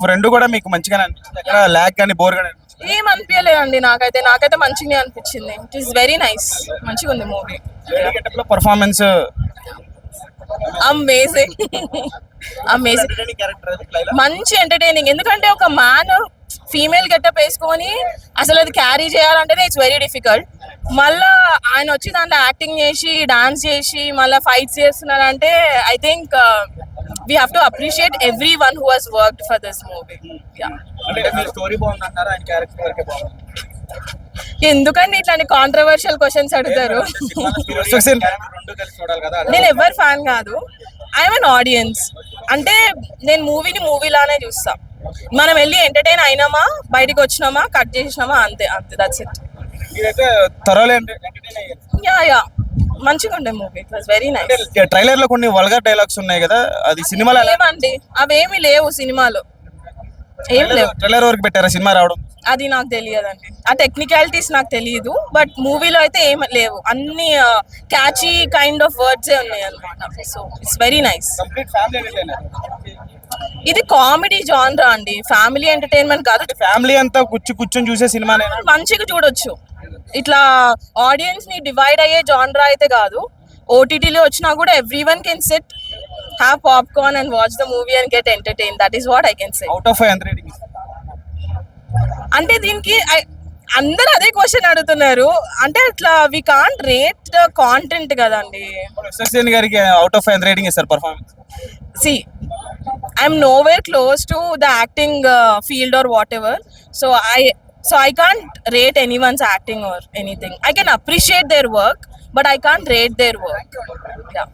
రెండు కూడా మీకు మంచిగానే ఎక్కడ ల్యాక్ కానీ బోర్ కానీ ఏం అనిపించలేదండి నాకైతే నాకైతే మంచిగా అనిపించింది. ఇట్ ఈస్ వెరీ నైస్ మంచిగా ఉంది మూవీ లో పర్ఫార్మెన్స్ అమేజింగ్ అమేజింగ్ మంచి ఎంటర్టైనింగ్ ఎందుకంటే ఒక మ్యాన్ ఫీమేల్ గెటప్ వేసుకొని అసలు అది క్యారీ చేయాలంటేనే ఇట్స్ వెరీ డిఫికల్ట్ మళ్ళా ఆయన వచ్చి దాంట్లో యాక్టింగ్ చేసి డాన్స్ చేసి మళ్ళీ ఫైట్స్ చేస్తున్నారంటే I think we have to appreciate every one who has worked for this movie ఎందుకండి ఇట్లాంటి కాంట్రవర్షియల్ క్వశ్చన్స్ అడుగుతారు? నేను ఎవరి ఫ్యాన్ కాదు. ఐఎమ్ అన్ ఆడియన్స్ అంటే నేను మూవీని మూవీ లానే చూస్తా. మనం వెళ్ళి ఎంటర్టైన్ అయినామా? బయటికి వచ్చినామా? కట్ చేసినామా? అంతే అంతే దట్స్ ఇట్ మీరైతే త్వరలో ఎంటర్టైన్ అయ్యారు యా యా మంచిగా ఉండే movie it was very nice ట్రైలర్లో కొన్ని వల్గర్ డైలాగ్స్ ఉన్నాయి కదా అది సినిమాలో ఏమండి అవేమి లేవు సినిమాలో. ఏం లేవు. ట్రైలర్ వరకు పెట్టారా సినిమా రావడం? అది నాకు తెలియదండి. ఆ టెక్నికాలిటీస్ నాకు తెలియదు బట్ మూవీలో అయితే ఏం లేవు. అన్ని క్యాచీ కైండ్ ఆఫ్ వర్డ్సే ఉన్నాయి అనమాట సో ఇట్స్ వెరీ నైస్ ఇది కామెడీ జాన్రా అండి. ఫ్యామిలీ ఎంటర్టైన్మెంట్ కాదు. ఫ్యామిలీ అంతా కూర్చు కూర్చొని చూసే సినిమానే మంచిగా చూడొచ్చు. ఇట్లా ఆడియన్స్ని డివైడ్ అయ్యే జాన్రా అయితే కాదు. ఓటీటీలో వచ్చినా కూడా every one can sit have popcorn and watch the movie and get entertain that is what I can say out of అంటే దీనికి అందరూ అదే క్వశ్చన్ అడుగుతున్నారు. అంటే అట్లా we can't rate the content కదండి. గారికి అవుట్ ఆఫ్ ఫైవ్ రేటింగ్ ఇస్తారు performance see I'm nowhere close to the acting field or whatever so I So I can't rate anyone's acting or anything. I can appreciate their work, but I can't rate their work. Yeah.